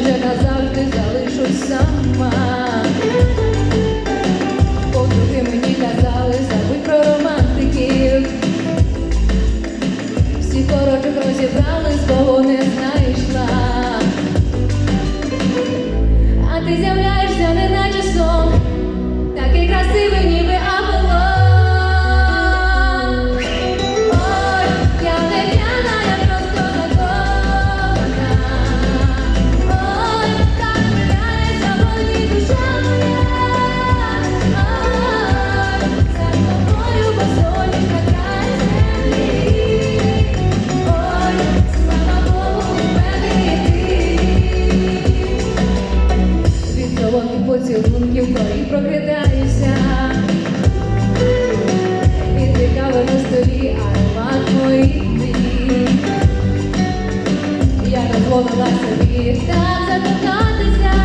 вже назавжди залишусь сама. Подруги мені казали, забудь про романтиків. Всі корочок розібрали, з кого не знайшла. А ти з'являєшся поцілунків, коли прокидаюся, столі, аромат моїх. Я дозволила собі так закохатися.